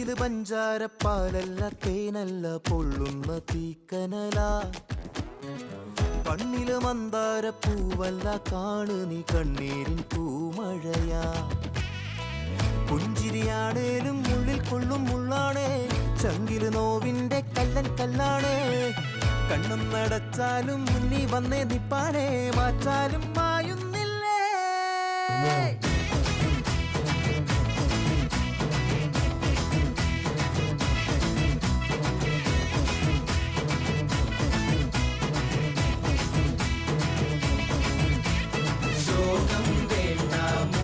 ഇത് പഞ്ചാരപ്പാലല്ല തേനല്ല പൊള്ളുന്ന തീക്കനല. കണ്ണിൽ മന്ദാര പൂവല്ല കാണു നീ കണ്ണീരിൻ പൂമഴയാ. പുഞ്ചിരിയാണേലും ഉള്ളിൽ കൊള്ളും മുള്ളാണേ. ചങ്കിൽ നോവിന്റെ കല്ലൻ കല്ലാണേ. കണ്ണും നടച്ചാലും മുന്നി വന്നേ നിപ്പാനേ മാറ്റാലും മായുന്നില്ലേ?